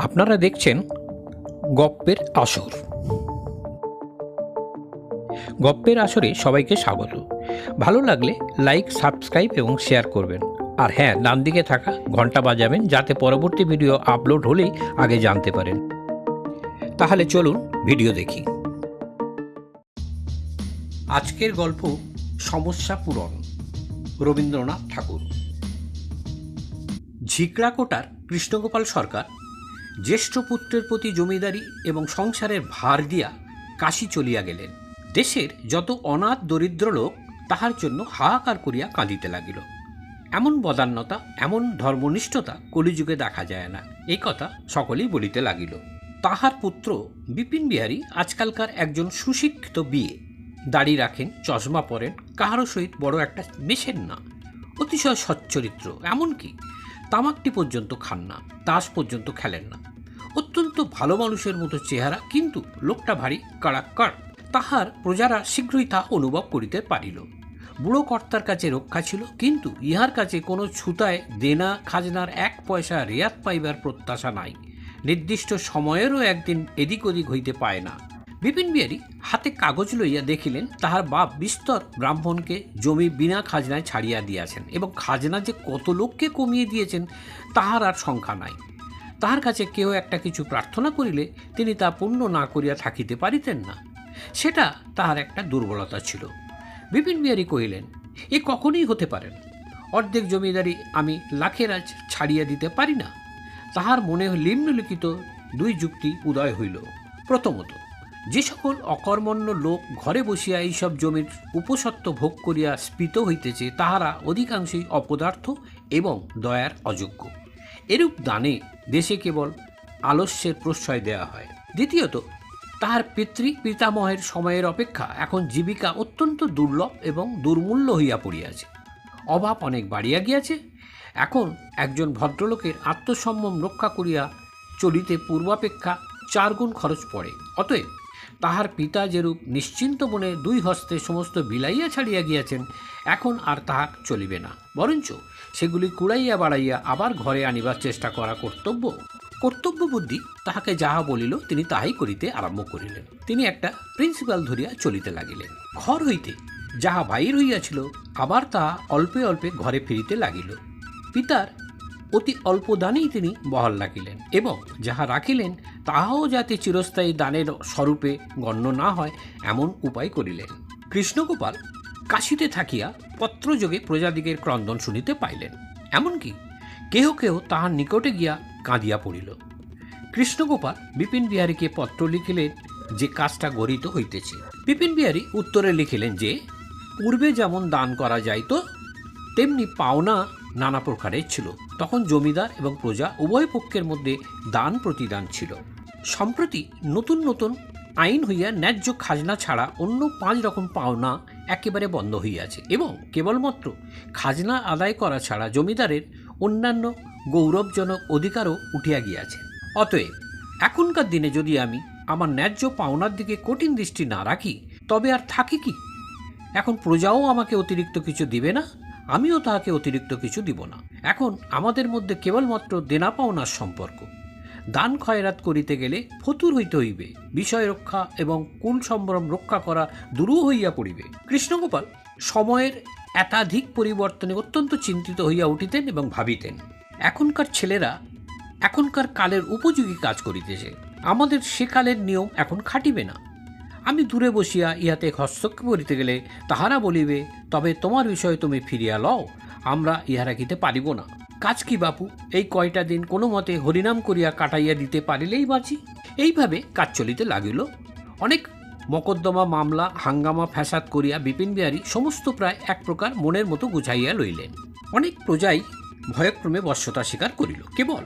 আপনারা দেখছেন গপ্পের আসর। গপ্পের আসরে সবাইকে স্বাগত। ভালো লাগলে লাইক, সাবস্ক্রাইব এবং শেয়ার করবেন। আর হ্যাঁ ডান দিকে থাকা ঘণ্টা বাজাবেন যাতে পরবর্তী ভিডিও আপলোড হলেই আগে জানতে পারেন। তাহলে চলুন ভিডিও দেখি। আজকের গল্প সমস্যা পূরণ, রবীন্দ্রনাথ ঠাকুর। ঝিকড়াকোটার কৃষ্ণগোপাল সরকার জ্যেষ্ঠ পুত্রের প্রতি জমিদারি এবং সংসারের ভার দিয়া কাশি চলিয়া গেলেন। দেশের যত অনাথ দরিদ্র লোক, তাহার জন্য হাহাকার করিয়া কাঁদিতে লাগিল। এমন বদান্যতা, এমন ধর্মনিষ্ঠতা কলিযুগে দেখা যায় না। এই কথা সকলেই বলিতে লাগিল। তাহার পুত্র বিপিন বিহারী আজকালকার একজন সুশিক্ষিত বিয়ে। দাড়ি রাখেন, চশমা পরেন, কাহারও সহিত বড় একটা মেশেন না। অতিশয় সচ্চরিত্র, এমনকি তামাকটি পর্যন্ত খান না, তাস পর্যন্ত খেলেন না। অত্যন্ত ভালো মানুষের মতো চেহারা, কিন্তু লোকটা ভারী কাড়াক্কার তাহার প্রজারা শীঘ্রই তা অনুভব করিতে পারিল। বুড়ো কর্তার কাছে রক্ষা ছিল, কিন্তু ইহার কাছে কোনো ছুতায় দেনা, খাজনার এক পয়সা রেয়াত পাইবার প্রত্যাশা নাই। নির্দিষ্ট সময়েরও একদিন এদিক ওদিক হইতে পায় না। বিপিন বিহারী হাতে কাগজ লইয়া দেখিলেন, তাহার বাপ বিস্তর ব্রাহ্মণকে জমি বিনা খাজনায় ছাড়িয়া দিয়াছেন এবং খাজনা যে কত লোককে কমিয়ে দিয়েছেন, তাহার আর সংখ্যা নাই। তাহার কাছে কেউ একটা কিছু প্রার্থনা করিলে তিনি তা পূর্ণ না করিয়া থাকিতে পারিতেন না। সেটা তাহার একটা দুর্বলতা ছিল। বিপিন বিহারী কহিলেন, এ কখনই হতে পারে না। অর্ধেক জমিদারি আমি লাখের আজ ছাড়িয়া দিতে পারি না। তাহার মনে নিম্নলিখিত দুই যুক্তি উদয় হইল। প্রথমত যে সকল অকর্মণ্য লোক ঘরে বসিয়া এইসব জমির উপসত্ত্ব ভোগ করিয়া স্ফীত হইতেছে, তাহারা অধিকাংশই অপদার্থ এবং দয়ার অযোগ্য। এরূপ দানে দেশে কেবল আলস্যের প্রশ্রয় দেওয়া হয়। দ্বিতীয়ত, তাহার পিতৃ পিতামহের সময়ের অপেক্ষা এখন জীবিকা অত্যন্ত দুর্লভ এবং দুর্মূল্য হইয়া পড়িয়াছে। অভাব অনেক বাড়িয়া গিয়াছে। এখন একজন ভদ্রলোকের আত্মসম্যম রক্ষা করিয়া চলিতে পূর্বাপেক্ষা চারগুণ খরচ পড়ে। অতএব তাহার পিতা যেরূপ নিশ্চিন্ত মনে দুই হস্তে সমস্ত বিলাইয়া ছাড়িয়া গিয়াছেন, এখন আর তাহা চলিবে না। বরঞ্চ সেগুলি কুড়াইয়া বাড়াইয়া আবার ঘরে আনিবার চেষ্টা করা কর্তব্য। কর্তব্য বুদ্ধি তাহাকে যাহা বলিল তিনি তাহাই করিতে আরম্ভ করিলেন। তিনি একটা প্রিন্সিপাল ধরিয়া চলিতে লাগিলেন। ঘর হইতে যাহা বাহির হইয়াছিল, আবার তাহা অল্পে অল্পে ঘরে ফিরিতে লাগিল। পিতার অতি অল্প দানেই তিনি বহাল রাখিলেন এবং যাহা রাখিলেন, তাহাও যাতে চিরস্থায়ী দানের স্বরূপে গণ্য না হয়, এমন উপায় করিলেন। কৃষ্ণগোপাল কাশিতে থাকিয়া পত্রযোগে প্রজাদিগের ক্রন্দন শুনিতে পাইলেন। এমনকি কেহ কেহ তাহার নিকটে গিয়া কাঁদিয়া পড়িল। কৃষ্ণগোপাল বিপিন বিহারীকে পত্র লিখিলেন যে কাজটা গরিত হইতেছে। বিপিন বিহারী উত্তরে লিখিলেন যে, পূর্বে যেমন দান করা যাইত, তেমনি পাওনা নানা প্রকারের ছিল। তখন জমিদার এবং প্রজা উভয় পক্ষের মধ্যে দান প্রতিদান ছিল। সম্প্রতি নতুন নতুন আইন হইয়া ন্যায্য খাজনা ছাড়া অন্য পাঁচ রকম পাওনা একেবারে বন্ধ হইয়াছে এবং কেবলমাত্র খাজনা আদায় করা ছাড়া জমিদারের অন্যান্য গৌরবজনক অধিকারও উঠিয়া গিয়াছে। অতএব এখনকার দিনে যদি আমি আমার ন্যায্য পাওনার দিকে কঠিন দৃষ্টি না রাখি, তবে আর থাকি কি? এখন প্রজাও আমাকে অতিরিক্ত কিছু দিবে না? আমিও তাহাকে অতিরিক্ত কিছু দিব না। এখন আমাদের মধ্যে কেবলমাত্র দেনা পাওনার সম্পর্ক। দান খয়রাত করিতে গেলে ফতুর হইতে হইবে, বিষয় রক্ষা এবং কুল সম্ভ্রম রক্ষা করা দূরও হইয়া পড়িবে। কৃষ্ণগোপাল সময়ের একাধিক পরিবর্তনে অত্যন্ত চিন্তিত হইয়া উঠিতেন এবং ভাবিতেন, এখনকার ছেলেরা এখনকার কালের উপযোগী কাজ করিতেছে। আমাদের সে কালের নিয়ম এখন খাটিবে না। আমি দূরে বসিয়া ইহাতে হস্তক্ষেপ করিতে গেলে তাহারা বলিবে তবে তোমার বিষয়ে তুমি ফিরিয়া লও, আমরা ইহা রাখিতে পারিব না। কাজ কি বাপু? এই কয়টা দিন কোনো মতে হরিনাম করিয়া কাটাইয়া দিতে পারিলেই বাঁচি? এইভাবে কাজ চলিতে লাগিল। অনেক মকদ্দমা, মামলা, হাঙ্গামা, ফ্যাসাদ করিয়া বিপিন বিহারী সমস্ত প্রায় এক প্রকার মনের মতো গুছাইয়া লইলেন। অনেক প্রজাই ভয়ক্রমে বশ্যতা স্বীকার করিল। কেবল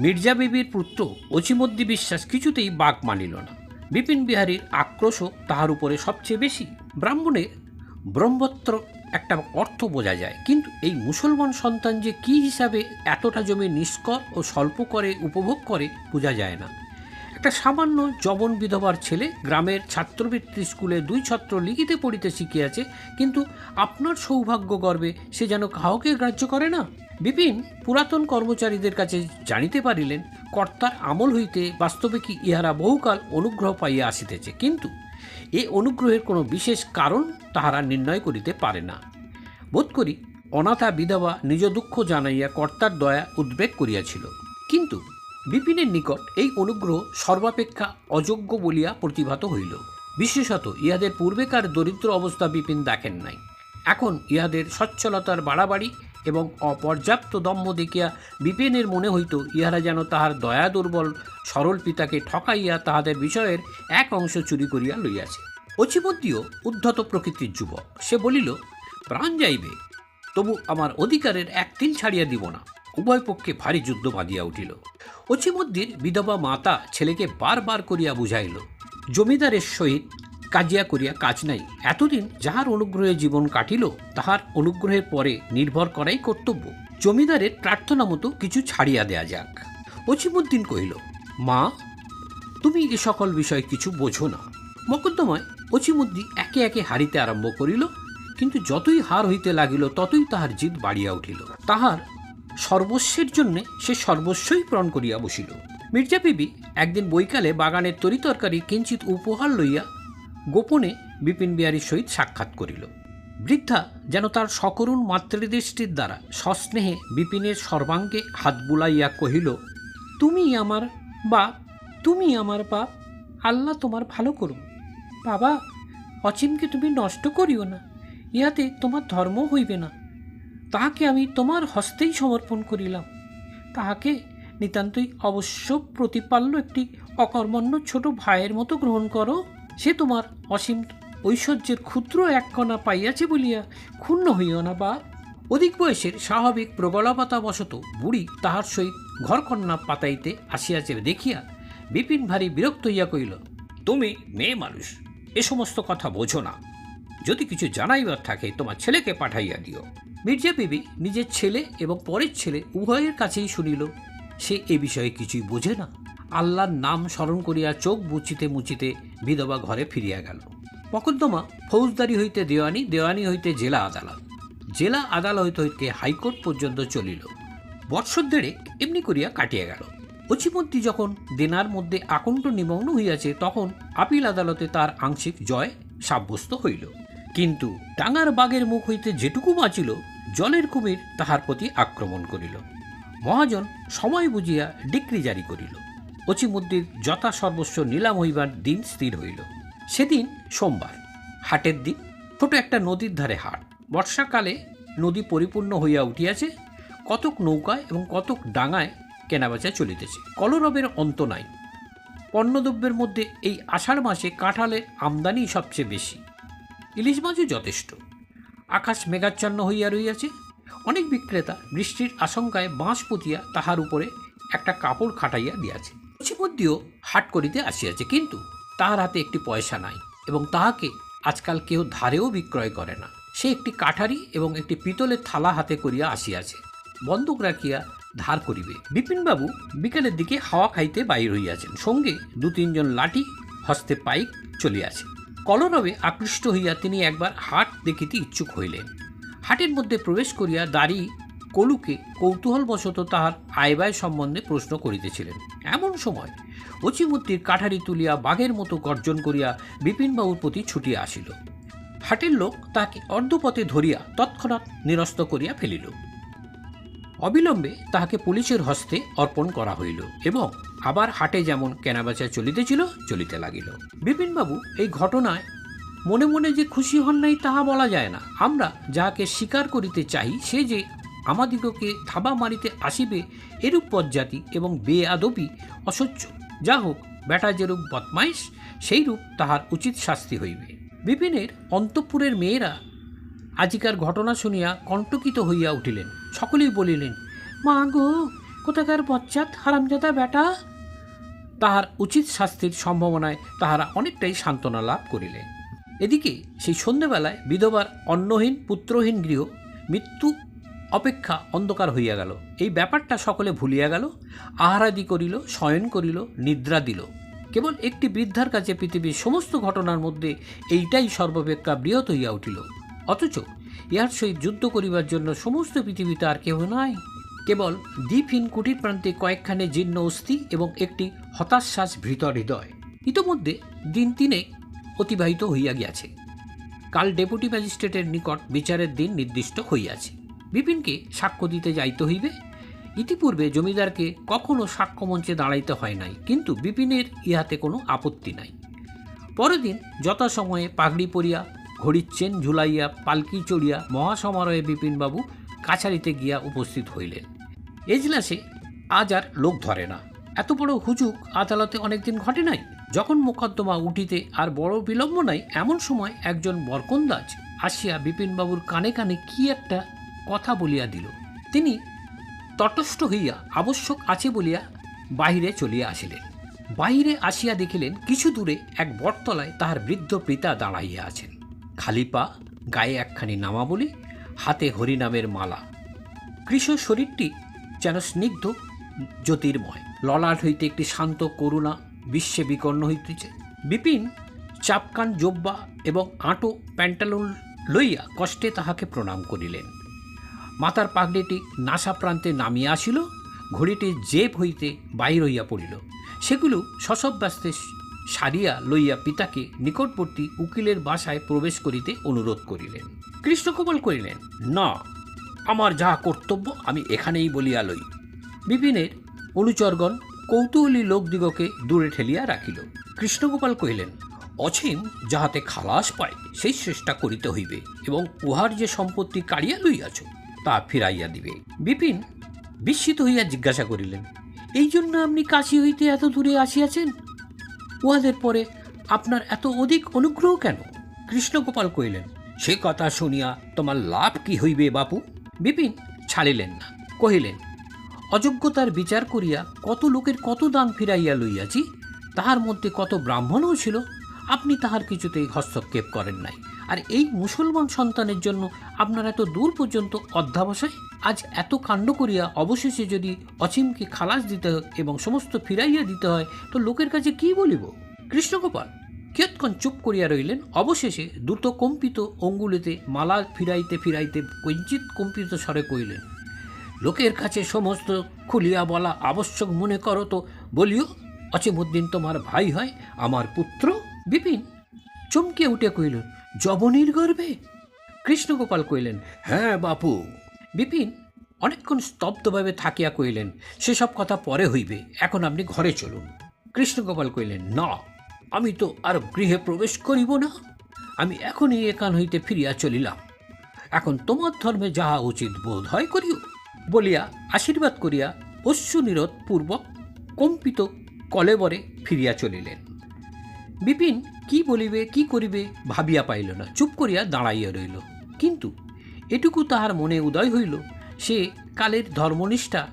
মির্জা বিবির পুত্র অচিমদ্দি বিশ্বাস কিছুতেই বাঘ মানিল না। বিপিন বিহারীর আক্রোশও তাহার উপরে সবচেয়ে বেশি। ব্রাহ্মণের ব্রহ্মত্র একটা অর্থ বোঝা যায়। কিন্তু এই মুসলমান সন্তান যে কি হিসাবে এতটা জমি নিষ্কর ও স্বল্প করে উপভোগ করে, বোঝা যায় না। একটা সামান্য জবন বিধবার ছেলে গ্রামের ছাত্রবৃত্তি স্কুলে দুই ছাত্র লিখিতে পড়িতে শিখিয়াছে, কিন্তু আপনার সৌভাগ্য গর্বে সে যেন কাউকে গ্রাহ্য করে না। বিপিন পুরাতন কর্মচারীদের কাছে জানিতে পারিলেন, কর্তার আমল হইতে বাস্তবে কি ইহারা বহুকাল অনুগ্রহ পাইয়া আসিতেছে। কিন্তু এ অনুগ্রহের কোনো বিশেষ কারণ তাহারা নির্ণয় করিতে পারে না। বোধ করি অনাথা বিধবা নিজ দুঃখ জানাইয়া কর্তার দয়া উদ্বেগ করিয়াছিল। কিন্তু বিপিনের নিকট এই অনুগ্রহ সর্বাপেক্ষা অযোগ্য বলিয়া প্রতিভাত হইল। বিশেষত ইহাদের পূর্বেকার দরিদ্র অবস্থা বিপিন দেখেন নাই। এখন ইহাদের সচ্ছলতার বাড়াবাড়ি এবং অপর্যাপ্ত দম্ভ দেখিয়া বিপিনের মনে হইত, ইহারা যেন তাহার দয়া দুর্বল সরল পিতাকে ঠকাইয়া তাহাদের বিষয়ের এক অংশ চুরি করিয়া লইয়াছে। অচিমধ্যেও উদ্ধত প্রকৃতির যুবক, সে বলিল, প্রাণ যাইবে, তবু আমার অধিকারের এক তিল ছাড়িয়া দিব না। উভয় পক্ষে ভারী যুদ্ধ বাঁধিয়া উঠিল। অচিমধ্যের বিধবা মাতা ছেলেকে বারবার করিয়া বুঝাইল, জমিদারের সহিত কাজিয়া করিয়া কাজ নাই। এতদিন যাহার অনুগ্রহে জীবন কাটিল, তাহার অনুগ্রহের পরে নির্ভর করাই কর্তব্য। জমিদারের প্রার্থনা মতো কিছু ছাড়িয়া দেয়া যাক। অচিমুদ্দিন কহিল, মা, তুমি এ সকল বিষয় কিছু বোঝো না। মকদ্দমায় অচিমুদ্দি একে একে হারিতে আরম্ভ করিল, কিন্তু যতই হার হইতে লাগিল, ততই তাহার জিদ বাড়িয়া উঠিল। তাহার সর্বস্বের জন্যে সে সর্বস্বই প্রণ করিয়া বসিল। মির্জা বিবি একদিন বৈকালে বাগানের তরিতরকারি কিঞ্চিত উপহার লইয়া গোপনে বিপিন বিহারীর সহিত সাক্ষাৎ করিল। বৃদ্ধা যেন তার সকরুণ মাতৃদৃষ্টির দ্বারা সস্নেহে বিপিনের সর্বাঙ্গে হাত বুলাইয়া কহিল, তুমি আমার বা তুমি আমার বাপ, আল্লাহ তোমার ভালো করুন। বাবা, অচিনকে তুমি নষ্ট করিও না, ইহাতে তোমার ধর্ম হইবে না। তাহাকে আমি তোমার হস্তেই সমর্পণ করিলাম। তাহাকে নিতান্তই অবশ্য প্রতিপাল্য একটি অকর্মণ্য ছোট ভাইয়ের মতো গ্রহণ করো। সে তোমার অসীম ঐশ্বর্যের ক্ষুদ্র এক কণা পাইয়াছে বলিয়া ক্ষুণ্ণ হইও না বা অধিক বয়সের স্বাভাবিক প্রবলতাবশত বুড়ি তাহার সহিত ঘরকন্যা পাতাইতে আসিয়াছে দেখিয়া বিপিন ভারী বিরক্ত হইয়া কহিল, তুমি মেয়ে মানুষ, এ সমস্ত কথা বোঝো না। যদি কিছু জানাইবার থাকে, তোমার ছেলেকে পাঠাইয়া দিও। মির্জা বিবি নিজের ছেলে এবং পরের ছেলে উভয়ের কাছেই শুনিল, সে এ বিষয়ে কিছুই বোঝে না। আল্লাহর নাম স্মরণ করিয়া চোখ মুচিতে মুচিতে বিধবা ঘরে ফিরিয়া গেল। মকদ্দমা ফৌজদারি হইতে দেওয়ানি দেওয়ানি হইতে জেলা আদালত। জেলা আদালত হইতে হাইকোর্ট পর্যন্ত চলিল। বৎসর দেড়েক এমনি করিয়া কাটিয়া গেল। অচিমন্ত্রী যখন দেনার মধ্যে আকণ্ঠ নিমগ্ন হইয়াছে, তখন আপিল আদালতে তার আংশিক জয় সাব্যস্ত হইল। কিন্তু ডাঙার বাগের মুখ হইতে যেটুকু বাঁচিল, জলের কুমির তাহার প্রতি আক্রমণ করিল। মহাজন সময় বুঝিয়া ডিক্রি জারি করিল। অচিমুদ্দির যথা সর্বস্ব নিলাম হইবার দিন স্থির হইল। সেদিন সোমবার, হাটের দিন, ছোট একটা নদীর ধারে হাট। বর্ষাকালে নদী পরিপূর্ণ হইয়া উঠিয়াছে, কতক নৌকায় এবং কতক ডাঙায় কেনাবেচা চলিতেছে। কলরবের অন্ত নাই। পণ্যদ্রব্যের মধ্যে এই আষাঢ় মাসে কাঁঠালের আমদানি সবচেয়ে বেশি। ইলিশ মাছও যথেষ্ট। আকাশ মেঘাচ্ছন্ন হইয়া রইয়াছে। অনেক বিক্রেতা বৃষ্টির আশঙ্কায় বাঁশ পুঁতিয়া তাহার উপরে একটা কাপড় খাটাইয়া দিয়াছে। ইতিমধ্যেও হাট করিতে আসিয়াছে। কিন্তু তাহার হাতে একটি পয়সা নাই এবং তাহাকে আজকাল কেউ ধারেও বিক্রয় করে না। সে একটি কাঠারি এবং একটি পিতলের থালা হাতে করিয়া আসিয়াছে। বন্দুক রাখিয়া ধার করিবে। বিপিনবাবু বিকেলের দিকে হাওয়া খাইতে বাইর হইয়াছেন। সঙ্গে দু তিনজন লাঠি, হস্তে পাইক চলিয়াছে। কলরবে আকৃষ্ট হইয়া তিনি একবার হাট দেখিতে ইচ্ছুক হইলেন। হাটের মধ্যে প্রবেশ করিয়া দাড়ি, কলুকে কৌতূহলবশত তাহার আয়বায় সম্বন্ধে প্রশ্ন করিতেছিলেন। এমন সময় অচিমূর্তির কাঠারি তুলিয়া বাঘের মতো গর্জন করিয়া বিপিনবাবুর প্রতি ছুটিয়া আসিল। হাটের লোক তাহাকে অর্ধপথে ধরিয়া তৎক্ষণাৎ নিরস্ত করিয়া ফেলিল। অবিলম্বে তাহাকে পুলিশের হস্তে অর্পণ করা হইল এবং আবার হাটে যেমন কেনাবেচা চলিতেছিল, চলিতে লাগিল। বিপিনবাবু এই ঘটনায় মনে মনে যে খুশি হন নাই তাহা বলা যায় না। আমরা যাহাকে স্বীকার করিতে চাই, সে যে আমাদিগকে থাবা মারিতে আসিবে, এরূপ পজ্জাতি এবং বেআদবি অসহ্য যা হোক বেটা যেরূপ বদমাইশ সেইরূপ তাহার উচিত শাস্তি হইবে। বিপিনের অন্তঃপুরের মেয়েরা আজিকার ঘটনা শুনিয়া কণ্টকিত হইয়া উঠিলেন। সকলেই বলিলেন, মা গো, কোথাকার বচ্চাত হারামজাদা বেটা তাহার উচিত শাস্তির সম্ভাবনায় তাহারা অনেকটাই সান্ত্বনা লাভ করিলেন। এদিকে সেই সন্ধ্যেবেলায় বিধবার অন্নহীন পুত্রহীন গৃহ মৃত্যু অপেক্ষা অন্ধকার হইয়া গেল। এই ব্যাপারটা সকলে ভুলিয়া গেল। আহারাদি করিল, শয়ন করিল, নিদ্রা দিল। কেবল একটি বৃদ্ধার কাছে পৃথিবীর সমস্ত ঘটনার মধ্যে এইটাই সর্বাপেক্ষা বৃহৎ হইয়া উঠিল। অথচ ইহার সহিত যুদ্ধ করিবার জন্য সমস্ত পৃথিবীতে আর কেহ নয় কেবল দ্বীপহীন কুটির প্রান্তে কয়েকখানে জীর্ণ অস্থি এবং একটি হতাশ্বাস ভৃত হৃদয়। ইতোমধ্যে দিন তিনে অতিবাহিত হইয়া গিয়াছে। কাল ডেপুটি ম্যাজিস্ট্রেটের নিকট বিচারের দিন নির্দিষ্ট হইয়াছে। বিপিনকে সাক্ষ্য দিতে যাইতে হইবে। ইতিপূর্বে জমিদারকে কখনো সাক্ষ্যমঞ্চে দাঁড়াইতে হয় নাই, কিন্তু বিপিনের ইহাতে কোনো আপত্তি নাই। পরের দিন যথাসময়ে পাগড়ি পরিয়া, ঘড়ির চেন ঝুলাইয়া, পালকি চড়িয়া মহাসমারোহে বিপিনবাবু কাছারিতে গিয়া উপস্থিত হইলেন। এজলাসে আজ আর লোক ধরে না। এত বড় হুজুক আদালতে অনেকদিন ঘটে নাই? যখন মোকদ্দমা উঠিতে আর বড় বিলম্ব নাই, এমন সময় একজন বরকন্দাজ আসিয়া বিপিনবাবুর কানে কানে কি একটা কথা বলিয়া দিল। তিনি তটস্থ হইয়া আবশ্যক আছে বলিয়া বাহিরে চলিয়া আসিলেন। বাহিরে আসিয়া দেখিলেন কিছু দূরে এক বটতলায় তাহার বৃদ্ধ পিতা দাঁড়াইয়া আছেন। খালি পা, গায়ে একখানি নামাবলি হাতে হরিনামের মালা। কৃষ শরীরটি যেন স্নিগ্ধ, জ্যোতির্ময়। ললাট হইতে একটি শান্ত করুণা বিশ্বে বিকর্ণ হইতেছে। বিপিন চাপকান জোব্বা এবং আঁটো প্যান্টালুন লইয়া কষ্টে তাহাকে প্রণাম করিলেন। মাতার পাগড়িটি নাসা প্রান্তে নামিয়া আসিল, ঘড়িটি জেব হইতে বাহির হইয়া পড়িল। সেগুলো শশব্যস্তে সারিয়া লইয়া পিতাকে নিকটবর্তী উকিলের বাসায় প্রবেশ করিতে অনুরোধ করিলেন। কৃষ্ণকমল করিলেন না, আমার যাহা কর্তব্য আমি এখানেই বলিয়া লই। বিপিনের অনুচরগণ কৌতূহলী লোকদিগকে দূরে ঠেলিয়া রাখিল। কৃষ্ণগোপাল কহিলেন অছিম যাহাতে খালাস পায়, সেই চেষ্টা করিতে হইবে এবং উহার যে সম্পত্তি কাড়িয়া লইয়াছ তা ফিরাইয়া দিবে। বিপিন বিস্মিত হইয়া জিজ্ঞাসা করিলেন, এই জন্য আপনি কাশি হইতে এত দূরে আসিয়াছেন? উহাদের পরে আপনার এত অধিক অনুগ্রহ কেন? কৃষ্ণগোপাল কহিলেন, সে কথা শুনিয়া তোমার লাভ কি হইবে বাপু? বিপিন ছাড়িলেন না, কহিলেন, অযোগ্যতার বিচার করিয়া কত লোকের কত দান ফিরাইয়া লইয়াছি, তাহার মধ্যে কত ব্রাহ্মণও ছিল, আপনি তাহার কিছুতেই হস্তক্ষেপ করেন নাই। আর এই মুসলমান সন্তানের জন্য আপনার এত দূর পর্যন্ত অধ্যাবসায়? আজ এত কাণ্ড করিয়া অবশেষে যদি অসীমকে খালাস দিতে এবং সমস্ত ফিরাইয়া দিতে হয়, তো লোকের কাছে কি বলিব? কৃষ্ণগোপাল, কিয়ৎক্ষণ চুপ করিয়া রইলেন। অবশেষে দ্রুত কম্পিত অঙ্গুলিতে মালা ফিরাইতে ফিরাইতে কিঞ্চিত কম্পিত স্বরে কইলেন লোকের কাছে সমস্ত খুলিয়া বলা আবশ্যক মনে করো তো। বলিও অচিমুদ্দিন তোমার ভাই হয়, আমার পুত্র? বিপিন চমকে উঠে কইল জবনীর গর্ভে? কৃষ্ণগোপাল কইলেন হ্যাঁ বাপু। বিপিন অনেকক্ষণ স্তব্ধভাবে থাকিয়া কইলেন সেসব কথা পরে হইবে এখন আপনি ঘরে চলুন। কৃষ্ণগোপাল কইলেন না আমি তো আর গৃহে প্রবেশ করিব না আমি এখনই একান হইতে ফিরিয়া চলিলাম। এখন তোমার ধর্মে যাহা উচিত বোধ হয় করিও। বলিয়া আশীর্বাদ করিয়া অশ্রুনিরোধ পূর্বক কম্পিত কলেবরে ফিরিয়া চলিলেন। বিপিন কি বলিবে, কি করিবে ভাবিয়া পাইল না। চুপ করিয়া দাঁড়াইয়া রইল। কিন্তু এটুকু তাহার মনে উদয় হইল, সে কালের ধর্মনিষ্ঠা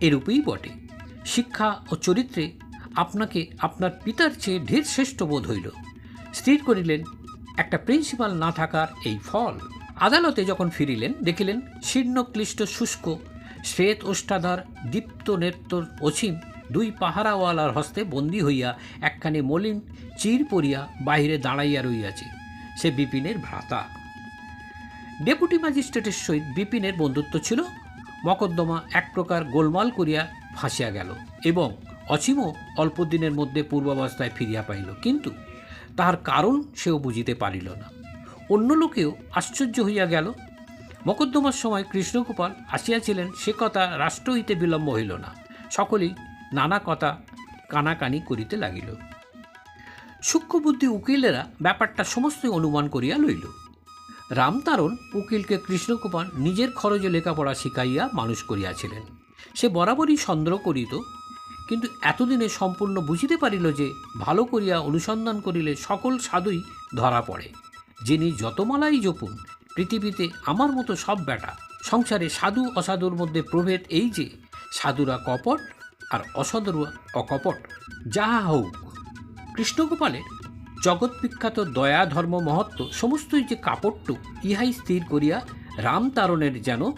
এরূপেই বটে। শিক্ষা ও চরিত্রে আপনাকে আপনার পিতার চেয়ে ঢের শ্রেষ্ঠ বোধ হইল। স্থির করিলেন, একটা প্রিন্সিপাল না থাকার এই ফল। আদালতে যখন ফিরিলেন, দেখিলেন শীর্ণ ক্লিষ্ট শুষ্ক, শ্বেত ওষ্ঠাধার দীপ্ত নেত্তর অসীম দুই পাহারাওয়ালার হস্তে বন্দী হইয়া একখানি মলিন চির পরিয়া বাহিরে দাঁড়াইয়া রইয়াছে, সে বিপিনের ভ্রাতা। ডেপুটি ম্যাজিস্ট্রেটের সহিত বিপিনের বন্ধুত্ব ছিল, মকদ্দমা এক প্রকার গোলমাল করিয়া ফাঁসিয়া গেল এবং অসীমও অল্প দিনের মধ্যে পূর্বাবস্থায় ফিরিয়া পাইল, কিন্তু তাহার কারণ সেও বুঝিতে পারিল না। অন্য লোকেও আশ্চর্য হইয়া গেল। মকদ্দমার সময় কৃষ্ণগোপাল আসিয়াছিলেন, সে কথা রাষ্ট্র হইতে বিলম্ব হইল না। সকলেই নানা কথা কানাকানি করিতে লাগিল। সূক্ষ্মবুদ্ধি উকিলেরা ব্যাপারটা সমস্তই অনুমান করিয়া লইল। রামতারণ উকিলকে কৃষ্ণকুমার নিজের খরচে লেখাপড়া শিখাইয়া মানুষ করিয়াছিলেন। সে বরাবরই সন্দেহ করিত, কিন্তু এতদিনে সম্পূর্ণ বুঝিতে পারিল যে ভালো করিয়া অনুসন্ধান করিলে সকল সাধুই ধরা পড়ে। যিনি যত মালাই জপুন, পৃথিবীতে আমার মতো সব বেটা, সংসারে সাধু অসাধুর মধ্যে প্রভেদ এই যে, সাধুরা কপট আর অসাধুরা অকপট যাহা হোক কৃষ্ণগোপালের জগৎ বিখ্যাত দয়া ধর্ম মহত্ব সমস্তই যে কাপড়টু ইহাই স্থির করিয়া রামতারণের যেন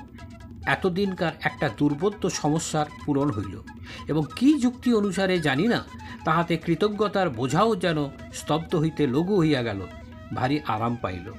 এতদিনকার একটা দুর্বোধ্য সমস্যার পূরণ হইল। এবং কি যুক্তি অনুসারে জানি না, তাহাতে কৃতজ্ঞতার বোঝাও যেন স্তব্ধ হইতে লঘু হইয়া গেল, ভারী আরাম পাইল।